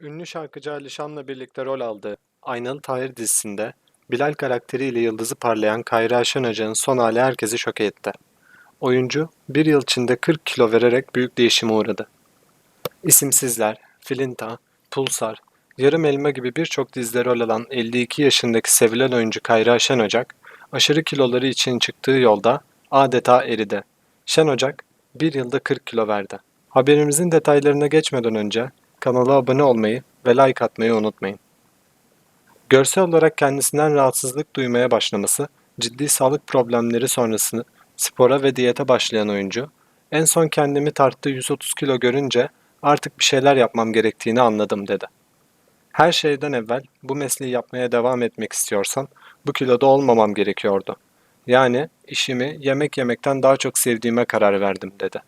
Ünlü şarkıcı Alişan'la birlikte rol aldığı Aynalı Tahir dizisinde Bilal karakteriyle yıldızı parlayan Kayra Şenoca'nın son hali herkesi şok etti. Oyuncu bir yıl içinde 40 kilo vererek büyük değişime uğradı. İsimsizler, Filinta, Pulsar, Yarım Elma gibi birçok dizide rol alan 52 yaşındaki sevilen oyuncu Kayra Şenocak, aşırı kiloları için çıktığı yolda adeta eridi. Şenocak bir yılda 40 kilo verdi. Haberimizin detaylarına geçmeden önce kanala abone olmayı ve like atmayı unutmayın. Görsel olarak kendisinden rahatsızlık duymaya başlaması, ciddi sağlık problemleri sonrası spora ve diyete başlayan oyuncu, en son kendimi tarttığı 130 kilo görünce artık bir şeyler yapmam gerektiğini anladım dedi. Her şeyden evvel bu mesleği yapmaya devam etmek istiyorsam bu kiloda olmamam gerekiyordu. Yani işimi yemek yemekten daha çok sevdiğime karar verdim dedi.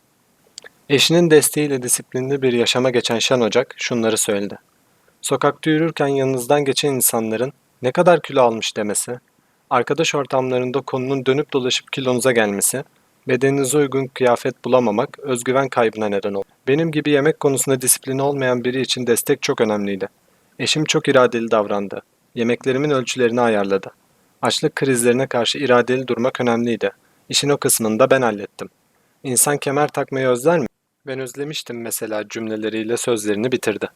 Eşinin desteğiyle disiplinli bir yaşama geçen Şen Ocak şunları söyledi. Sokakta yürürken yanınızdan geçen insanların ne kadar kilo almış demesi, arkadaş ortamlarında konunun dönüp dolaşıp kilonuza gelmesi, bedeninize uygun kıyafet bulamamak özgüven kaybına neden oldu. Benim gibi yemek konusunda disiplini olmayan biri için destek çok önemliydi. Eşim çok iradeli davrandı. Yemeklerimin ölçülerini ayarladı. Açlık krizlerine karşı iradeli durmak önemliydi. İşin o kısmını da ben hallettim. İnsan kemer takmayı özler mi? Ben özlemiştim mesela cümleleriyle sözlerini bitirdi.